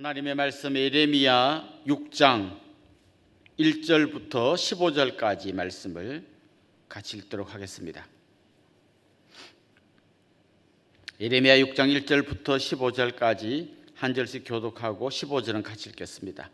하나님의 말씀 에레미야 6장 1절부터 15절까지 말씀을 같이 읽도록 하겠습니다. 에레미야 6장 1절부터 15절까지 한 절씩 교독하고 15절은 같이 읽겠습니다.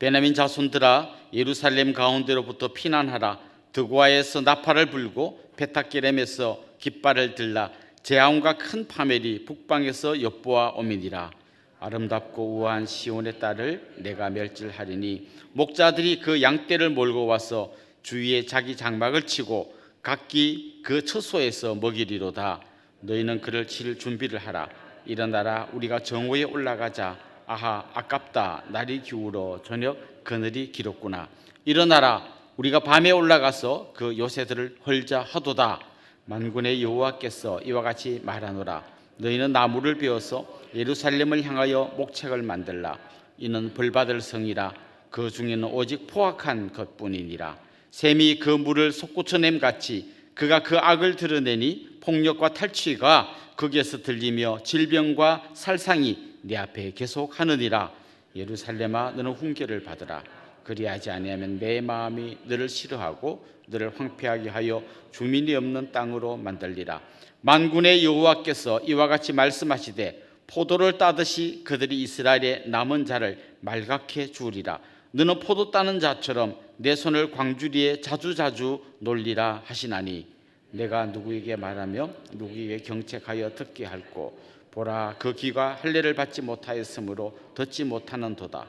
베냐민 자손들아 예루살렘 가운데로부터 피난하라 드고아에서 나팔을 불고 베타게렘에서 깃발을 들라 제아온과 큰 파멜이 북방에서 엿보아 오미니라 아름답고 우아한 시온의 딸을 내가 멸질하리니 목자들이 그 양떼를 몰고 와서 주위에 자기 장막을 치고 각기 그 처소에서 먹이리로다. 너희는 그를 칠 준비를 하라. 일어나라. 우리가 정오에 올라가자. 아하 아깝다. 날이 기울어 저녁 그늘이 길었구나. 일어나라. 우리가 밤에 올라가서 그 요새들을 헐자 하도다. 만군의 여호와께서 이와 같이 말하노라 너희는 나무를 베어서 예루살렘을 향하여 목책을 만들라. 이는 벌받을 성이라. 그 중에는 오직 포악한 것뿐이니라. 샘이 그 물을 솟구쳐냄 같이 그가 그 악을 드러내니 폭력과 탈취가 거기에서 들리며 질병과 살상이 내 앞에 계속하느니라. 예루살렘아 너는 훈계를 받으라 그리하지 아니하면 내 마음이 너를 싫어하고 너를 황폐하게 하여 주민이 없는 땅으로 만들리라. 만군의 여호와께서 이와 같이 말씀하시되 포도를 따듯이 그들이 이스라엘의 남은 자를 말갛게 주리라. 너는 포도 따는 자처럼 내 손을 광주리에 자주자주 놀리라 하시나니 내가 누구에게 말하며 누구에게 경책하여 듣게 할꼬? 보라 그 귀가 할례를 받지 못하였으므로 듣지 못하는 도다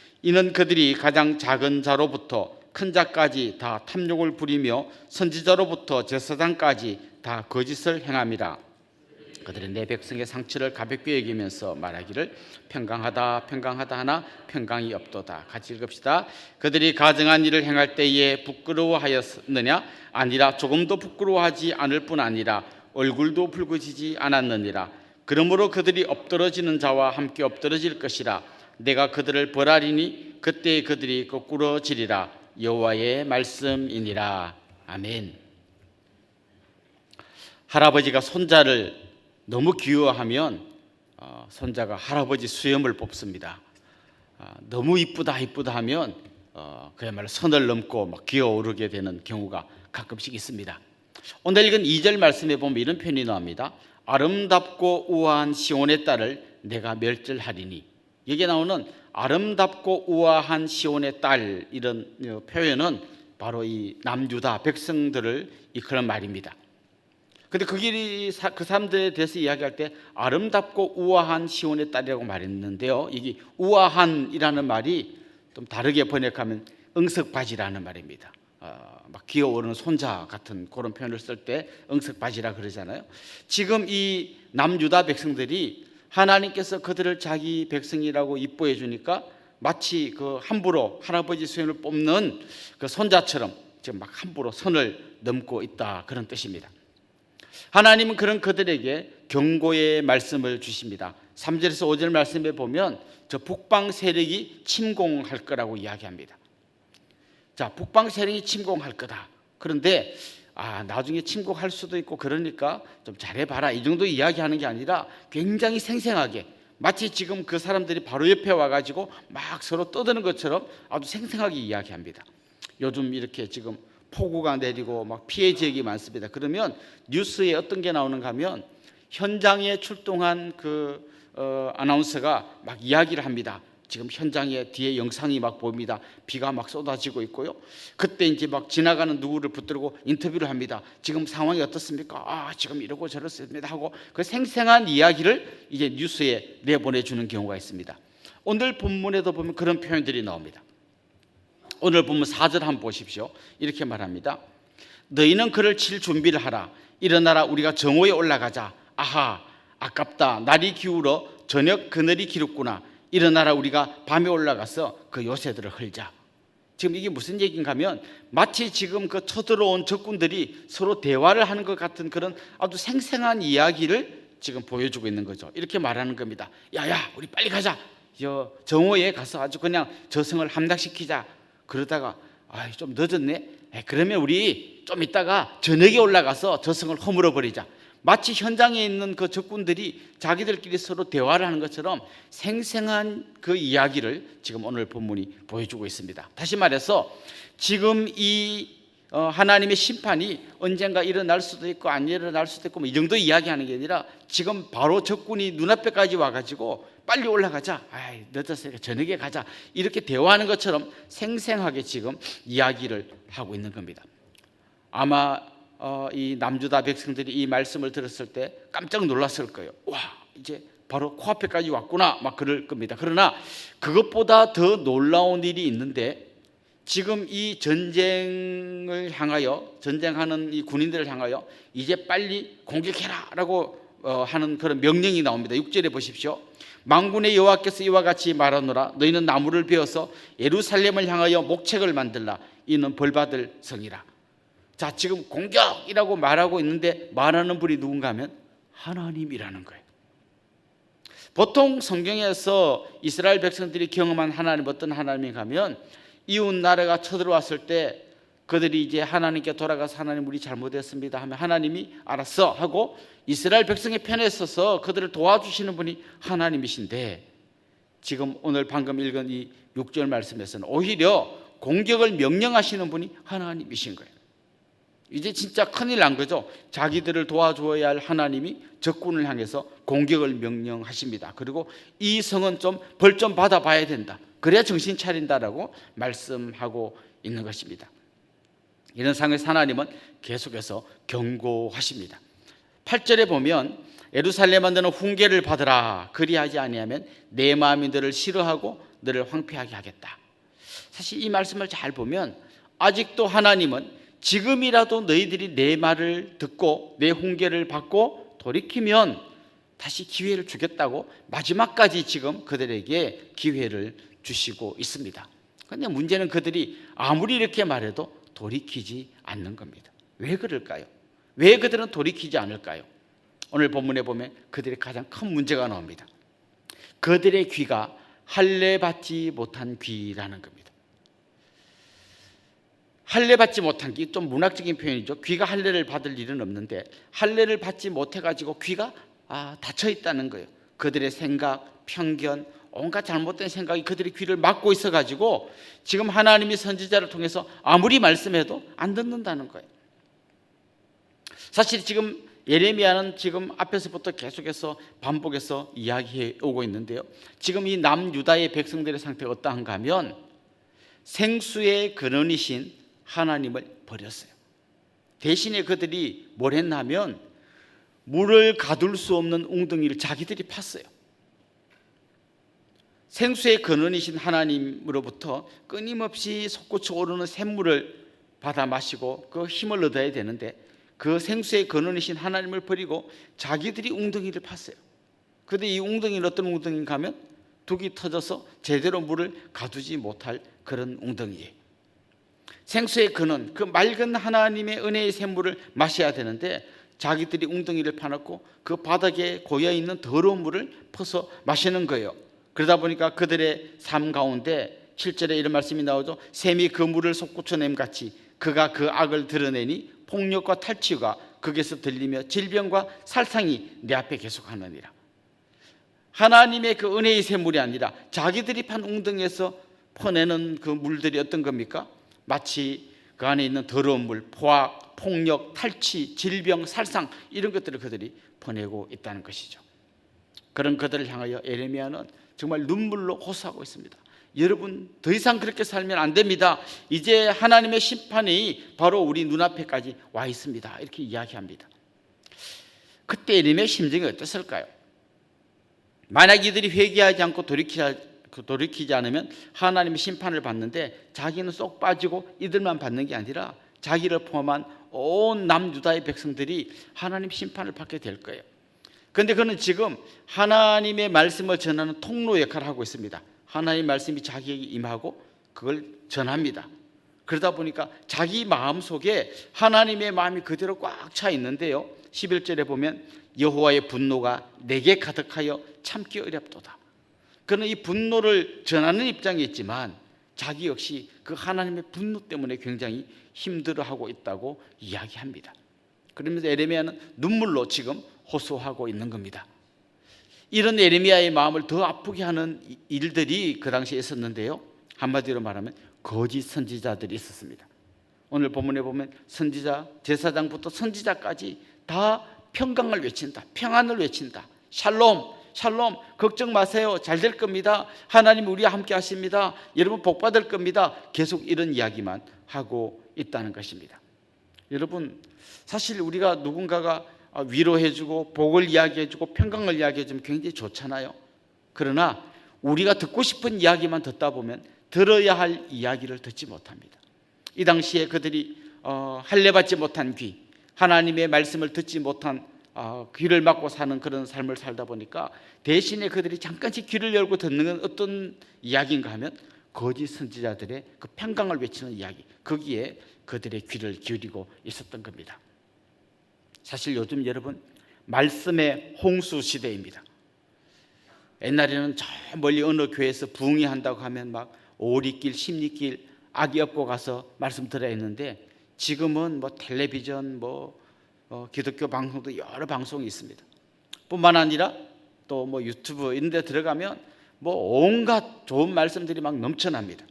이는 그들이 가장 작은 자로부터 큰 자까지 다 탐욕을 부리며 선지자로부터 제사장까지 다 거짓을 행함이라. 그들은 내 백성의 상처를 가볍게 여기면서 말하기를 평강하다 평강하다 하나 평강이 없도다. 같이 읽읍시다. 그들이 가증한 일을 행할 때에 부끄러워하였느냐? 아니라 조금도 부끄러워하지 않을 뿐 아니라 얼굴도 붉어지지 않았느니라. 그러므로 그들이 엎드러지는 자와 함께 엎드러질 것이라 내가 그들을 벌하리니 그때 그들이 거꾸러지리라 여호와의 말씀이니라 아멘 할아버지가 손자를 너무 귀여워하면 어, 손자가 할아버지 수염을 뽑습니다. 아, 너무 이쁘다 이쁘다 하면 어, 그야말로 선을 넘고 막 기어오르게 되는 경우가 가끔씩 있습니다. 오늘 읽은 2절 말씀에 보면 이런 표현이 나옵니다. 아름답고 우아한 시온의 딸을 내가 멸절하리니 여기에 나오는 아름답고 우아한 시온의 딸 이런 어, 표현은 바로 이 남유다 백성들을 이끄는 말입니다. 근데 그 사- 그 사람들에 대해서 이야기할 때 아름답고 우아한 시온의 딸이라고 말했는데요. 이게 우아한이라는 말이 좀 다르게 번역하면 응석바지라는 말입니다. 어, 막 기어오르는 손자 같은 그런 표현을 쓸 때 응석바지라 그러잖아요. 지금 이 남유다 백성들이 하나님께서 그들을 자기 백성이라고 이뻐해 주니까 마치 그 함부로 할아버지 수염을 뽑는 그 손자처럼 지금 막 함부로 선을 넘고 있다 그런 뜻입니다. 하나님은 그런 그들에게 경고의 말씀을 주십니다. 3절에서 5절 말씀에 보면 저 북방 세력이 침공할 거라고 이야기합니다. 자, 북방 세력이 침공할 거다. 그런데 아, 나중에 침공할 수도 있고 그러니까 좀 잘해 봐라. 이 정도 이야기하는 게 아니라 굉장히 생생하게 마치 지금 그 사람들이 바로 옆에 와 가지고 막 서로 떠드는 것처럼 아주 생생하게 이야기합니다. 요즘 이렇게 지금 폭우가 내리고 막 피해 지역이 많습니다. 그러면 뉴스에 어떤 게 나오는가 하면 현장에 출동한 그 어, 아나운서가 막 이야기를 합니다. 지금 현장에 뒤에 영상이 막 보입니다. 비가 막 쏟아지고 있고요. 그때 이제 막 지나가는 누구를 붙들고 인터뷰를 합니다. 지금 상황이 어떻습니까? 아, 지금 이러고 저렇습니다 하고 그 생생한 이야기를 이제 뉴스에 내보내 주는 경우가 있습니다. 오늘 본문에도 보면 그런 표현들이 나옵니다. 오늘 보면 4절 한번 보십시오. 이렇게 말합니다. 너희는 그를 칠 준비를 하라. 일어나라 우리가 정오에 올라가자. 아하 아깝다. 날이 기울어 저녁 그늘이 길었구나. 일어나라 우리가 밤에 올라가서 그 요새들을 헐자. 지금 이게 무슨 얘기인가 하면 마치 지금 그 쳐들어온 적군들이 서로 대화를 하는 것 같은 그런 아주 생생한 이야기를 지금 보여주고 있는 거죠. 이렇게 말하는 겁니다. 야야, 우리 빨리 가자. 저 정오에 가서 아주 그냥 저승을 함락시키자. 그러다가 아, 좀 늦었네. 에, 그러면 우리 좀 이따가 저녁에 올라가서 저승을 허물어 버리자. 마치 현장에 있는 그 적군들이 자기들끼리 서로 대화를 하는 것처럼 생생한 그 이야기를 지금 오늘 본문이 보여주고 있습니다. 다시 말해서 지금 이 어, 하나님의 심판이 언젠가 일어날 수도 있고 안 일어날 수도 있고 뭐 이 정도 이야기하는 게 아니라 지금 바로 적군이 눈앞에까지 와가지고 빨리 올라가자. 아이, 늦었으니까 저녁에 가자. 이렇게 대화하는 것처럼 생생하게 지금 이야기를 하고 있는 겁니다. 아마 어, 이 남주다 백성들이 이 말씀을 들었을 때 깜짝 놀랐을 거예요. 와, 이제 바로 코앞에까지 왔구나. 막 그럴 겁니다. 그러나 그것보다 더 놀라운 일이 있는데 지금 이 전쟁을 향하여 전쟁하는 이 군인들을 향하여 이제 빨리 공격해라라고 어, 하는 그런 명령이 나옵니다. 6절에 보십시오. 망군의 여호와께서 이와 같이 말하노라 너희는 나무를 베어서 예루살렘을 향하여 목책을 만들라 이는 벌받을 성이라. 자, 지금 공격이라고 말하고 있는데 말하는 분이 누군가 하면 하나님이라는 거예요. 보통 성경에서 이스라엘 백성들이 경험한 하나님 어떤 하나님이 가면 이웃 나라가 쳐들어왔을 때 그들이 이제 하나님께 돌아가서 하나님 우리 잘못했습니다 하면 하나님이 알았어 하고 이스라엘 백성의 편에 서서 그들을 도와주시는 분이 하나님이신데 지금 오늘 방금 읽은 이 6절 말씀에서는 오히려 공격을 명령하시는 분이 하나님이신 거예요. 이제 진짜 큰일 난 거죠. 자기들을 도와줘야 할 하나님이 적군을 향해서 공격을 명령하십니다. 그리고 이 성은 좀 벌 좀 받아 봐야 된다. 그래야 정신 차린다라고 말씀하고 있는 것입니다. 이런 상황에서 하나님은 계속해서 경고하십니다. 8절에 보면 예루살렘아 너는 훈계를 받으라 그리하지 아니하면 내 마음이 너를 싫어하고 너를 황폐하게 하겠다. 사실 이 말씀을 잘 보면 아직도 하나님은 지금이라도 너희들이 내 말을 듣고 내 훈계를 받고 돌이키면 다시 기회를 주겠다고 마지막까지 지금 그들에게 기회를 주시고 있습니다. 그런데 문제는 그들이 아무리 이렇게 말해도 돌이키지 않는 겁니다. 왜 그럴까요? 왜 그들은 돌이키지 않을까요? 오늘 본문에 보면 그들의 가장 큰 문제가 나옵니다. 그들의 귀가 할례 받지 못한 귀라는 겁니다. 할례 받지 못한 귀좀 문학적인 표현이죠. 귀가 할례를 받을 일은 없는데 할례를 받지 못해 가지고 귀가 아, 닫혀 있다는 거예요. 그들의 생각, 편견, 온갖 잘못된 생각이 그들의 귀를 막고 있어 가지고 지금 하나님이 선지자를 통해서 아무리 말씀해도 안 듣는다는 거예요. 사실 지금 예레미야는 지금 앞에서부터 계속해서 반복해서 이야기해 오고 있는데요. 지금 이 남유다의 백성들의 상태가 어떠한가 하면 생수의 근원이신 하나님을 버렸어요. 대신에 그들이 뭘 했냐면 물을 가둘 수 없는 웅덩이를 자기들이 팠어요. 생수의 근원이신 하나님으로부터 끊임없이 솟구쳐 오르는 샘물을 받아 마시고 그 힘을 얻어야 되는데 그 생수의 근원이신 하나님을 버리고 자기들이 웅덩이를 팠어요. 근데 이 웅덩이는 어떤 웅덩이인가 하면 둑이 터져서 제대로 물을 가두지 못할 그런 웅덩이에요. 생수의 근원, 그 맑은 하나님의 은혜의 샘물을 마셔야 되는데 자기들이 웅덩이를 파놓고 그 바닥에 고여 있는 더러운 물을 퍼서 마시는 거예요. 그러다 보니까 그들의 삶 가운데 7절에 이런 말씀이 나오죠. 샘이 그 물을 솟구쳐냄 같이 그가 그 악을 드러내니 폭력과 탈취가 거기서 들리며 질병과 살상이 내 앞에 계속하느니라. 하나님의 그 은혜의 샘물이 아니라 자기들이 판 웅덩이에서 퍼내는 그 물들이 어떤 겁니까? 마치 그 안에 있는 더러운 물, 포악, 폭력, 탈취, 질병, 살상 이런 것들을 그들이 퍼내고 있다는 것이죠. 그런 그들을 향하여 에레미야는 정말 눈물로 호소하고 있습니다. 여러분 더 이상 그렇게 살면 안 됩니다. 이제 하나님의 심판이 바로 우리 눈앞에까지 와 있습니다. 이렇게 이야기합니다. 그때 에레미야의 심정이 어땠을까요? 만약 이들이 회개하지 않고 돌이키지, 돌이키지 않으면 하나님의 심판을 받는데 자기는 쏙 빠지고 이들만 받는 게 아니라 자기를 포함한 온 남유다의 백성들이 하나님 심판을 받게 될 거예요. 그런데 그는 지금 하나님의 말씀을 전하는 통로 역할을 하고 있습니다. 하나님 말씀이 자기에게 임하고 그걸 전합니다. 그러다 보니까 자기 마음 속에 하나님의 마음이 그대로 꽉 차 있는데요. 11절에 보면 여호와의 분노가 내게 가득하여 참기 어렵도다. 그는 이 분노를 전하는 입장에 있지만 자기 역시 그 하나님의 분노 때문에 굉장히 힘들어하고 있다고 이야기합니다. 그러면서 에레미야는 눈물로 지금 호소하고 있는 겁니다. 이런 에레미야의 마음을 더 아프게 하는 일들이 그 당시에 있었는데요. 한마디로 말하면 거짓 선지자들이 있었습니다. 오늘 본문에 보면 선지자, 제사장부터 선지자까지 다 평강을 외친다. 평안을 외친다. 샬롬, 샬롬, 걱정 마세요. 잘 될 겁니다. 하나님 우리와 함께 하십니다. 여러분 복 받을 겁니다. 계속 이런 이야기만 하고 있다는 것입니다. 여러분 사실 우리가 누군가가 위로해 주고 복을 이야기해 주고 평강을 이야기해 주면 굉장히 좋잖아요. 그러나 우리가 듣고 싶은 이야기만 듣다 보면 들어야 할 이야기를 듣지 못합니다. 이 당시에 그들이 어, 할례 받지 못한 귀, 하나님의 말씀을 듣지 못한 어, 귀를 막고 사는 그런 삶을 살다 보니까 대신에 그들이 잠깐씩 귀를 열고 듣는 건 어떤 이야기인가 하면 거짓 선지자들의 그 평강을 외치는 이야기 거기에 그들의 귀를 기울이고 있었던 겁니다. 사실 요즘 여러분 말씀의 홍수 시대입니다. 옛날에는 저 멀리 어느 교회에서 부흥이 한다고 하면 막 오리길, 십리길, 악이 업고 가서 말씀 들어야 했는데 지금은 뭐 텔레비전, 뭐 어, 기독교 방송도 여러 방송이 있습니다. 뿐만 아니라 또 뭐 유튜브 이런 데 들어가면 뭐 온갖 좋은 말씀들이 막 넘쳐납니다.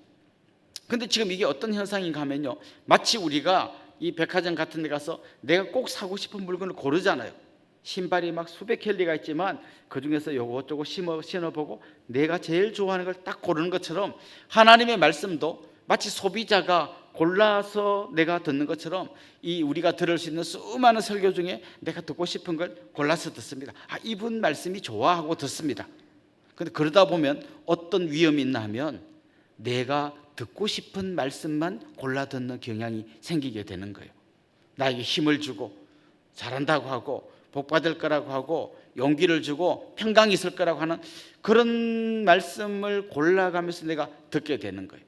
근데 지금 이게 어떤 현상인가 하면요. 마치 우리가 이 백화점 같은 데 가서 내가 꼭 사고 싶은 물건을 고르잖아요. 신발이 막 수백 켤레가 있지만 그 중에서 신어 신어보고 내가 제일 좋아하는 걸 딱 고르는 것처럼 하나님의 말씀도 마치 소비자가 골라서 내가 듣는 것처럼 이 우리가 들을 수 있는 수많은 설교 중에 내가 듣고 싶은 걸 골라서 듣습니다. 아 이분 말씀이 좋아하고 듣습니다. 근데 그러다 보면 어떤 위험이 있나 하면 내가 듣고 싶은 말씀만 골라 듣는 경향이 생기게 되는 거예요. 나에게 힘을 주고 잘한다고 하고 복 받을 거라고 하고 용기를 주고 평강이 있을 거라고 하는 그런 말씀을 골라가면서 내가 듣게 되는 거예요.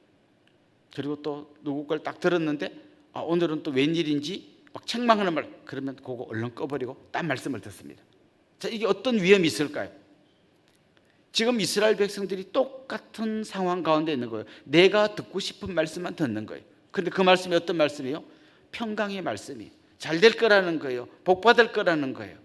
그리고 또 누구 걸 딱 들었는데 아, 오늘은 또 웬일인지 막 책망하는 말 그러면 그거 얼른 꺼버리고 딴 말씀을 듣습니다. 자 이게 어떤 위험이 있을까요? 지금 이스라엘 백성들이 똑같은 상황 가운데 있는 거예요. 내가 듣고 싶은 말씀만 듣는 거예요. 근데 그 말씀이 어떤 말씀이에요? 평강의 말씀이에요. 잘될 거라는 거예요. 복 받을 거라는 거예요.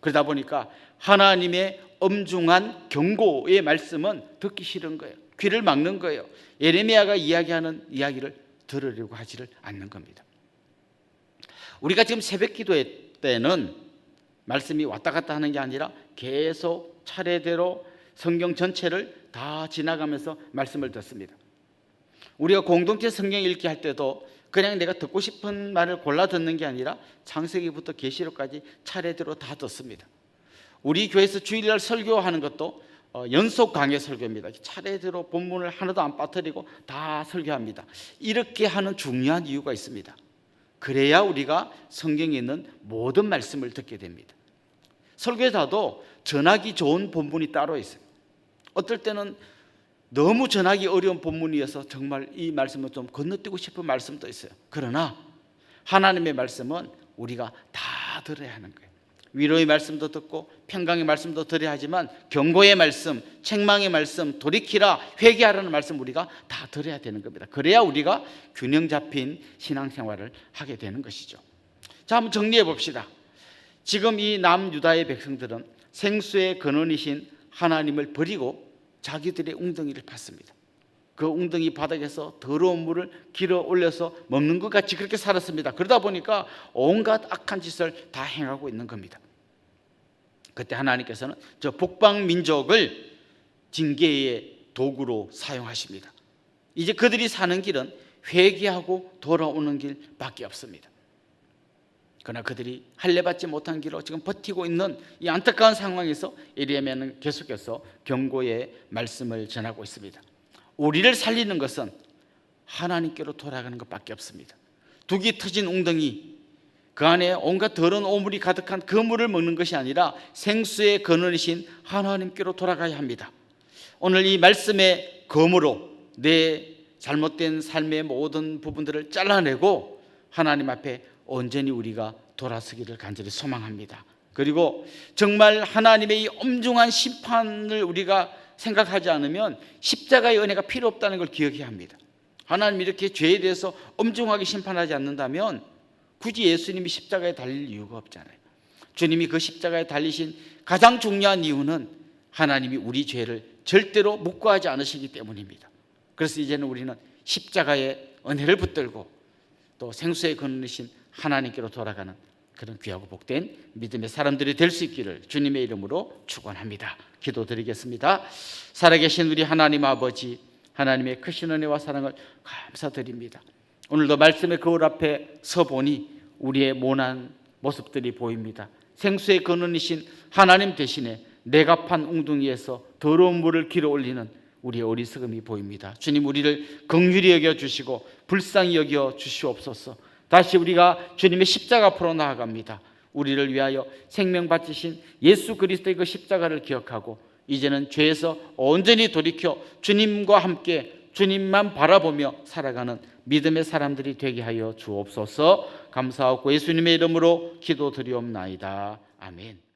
그러다 보니까 하나님의 엄중한 경고의 말씀은 듣기 싫은 거예요. 귀를 막는 거예요. 예레미야가 이야기하는 이야기를 들으려고 하지를 않는 겁니다. 우리가 지금 새벽 기도회 때는 말씀이 왔다 갔다 하는 게 아니라 계속 차례대로 성경 전체를 다 지나가면서 말씀을 듣습니다. 우리가 공동체 성경 읽기 할 때도 그냥 내가 듣고 싶은 말을 골라 듣는 게 아니라 창세기부터 계시록까지 차례대로 다 듣습니다. 우리 교회에서 주일날 설교하는 것도 어, 연속 강의 설교입니다. 차례대로 본문을 하나도 안 빠뜨리고 다 설교합니다. 이렇게 하는 중요한 이유가 있습니다. 그래야 우리가 성경에 있는 모든 말씀을 듣게 됩니다. 설교자도 전하기 좋은 본문이 따로 있어요. 어떨 때는 너무 전하기 어려운 본문이어서 정말 이 말씀을 좀 건너뛰고 싶은 말씀도 있어요. 그러나 하나님의 말씀은 우리가 다 들어야 하는 거예요. 위로의 말씀도 듣고 평강의 말씀도 들어야 하지만 경고의 말씀, 책망의 말씀, 돌이키라, 회개하라는 말씀 우리가 다 들어야 되는 겁니다. 그래야 우리가 균형 잡힌 신앙생활을 하게 되는 것이죠. 자, 한번 정리해 봅시다. 지금 이 남유다의 백성들은 생수의 근원이신 하나님을 버리고 자기들의 웅덩이를 팠습니다. 그 웅덩이 바닥에서 더러운 물을 길어 올려서 먹는 것 같이 그렇게 살았습니다. 그러다 보니까 온갖 악한 짓을 다 행하고 있는 겁니다. 그때 하나님께서는 저 북방 민족을 징계의 도구로 사용하십니다. 이제 그들이 사는 길은 회개하고 돌아오는 길밖에 없습니다. 그러나 그들이 할례 받지 못한 길로 지금 버티고 있는 이 안타까운 상황에서 에리야는 계속해서 경고의 말씀을 전하고 있습니다. 우리를 살리는 것은 하나님께로 돌아가는 것밖에 없습니다. 독이 터진 웅덩이 그 안에 온갖 더러운 오물이 가득한 그 물을 먹는 것이 아니라 생수의 근원이신 하나님께로 돌아가야 합니다. 오늘 이 말씀의 검으로 내 잘못된 삶의 모든 부분들을 잘라내고 하나님 앞에 온전히 우리가 돌아서기를 간절히 소망합니다. 그리고 정말 하나님의 이 엄중한 심판을 우리가 생각하지 않으면 십자가의 은혜가 필요 없다는 걸 기억해야 합니다. 하나님 이렇게 죄에 대해서 엄중하게 심판하지 않는다면 굳이 예수님이 십자가에 달릴 이유가 없잖아요. 주님이 그 십자가에 달리신 가장 중요한 이유는 하나님이 우리 죄를 절대로 묵과하지 않으시기 때문입니다. 그래서 이제는 우리는 십자가의 은혜를 붙들고 또 생수의 근원이신 하나님께로 돌아가는 그런 귀하고 복된 믿음의 사람들이 될 수 있기를 주님의 이름으로 축원합니다. 기도드리겠습니다. 살아계신 우리 하나님 아버지 하나님의 크신 은혜와 사랑을 감사드립니다. 오늘도 말씀의 거울 앞에 서 보니 우리의 모난 모습들이 보입니다. 생수의 근원이신 하나님 대신에 내가 판 웅둥이에서 더러운 물을 길어 올리는 우리의 어리석음이 보입니다. 주님 우리를 긍휼히 여겨 주시고 불쌍히 여겨 주시옵소서. 다시 우리가 주님의 십자가 앞으로 나아갑니다. 우리를 위하여 생명 바치신 예수 그리스도의 그 십자가를 기억하고 이제는 죄에서 온전히 돌이켜 주님과 함께 주님만 바라보며 살아가는 믿음의 사람들이 되게 하여 주옵소서. 감사하고 예수님의 이름으로 기도드리옵나이다. 아멘.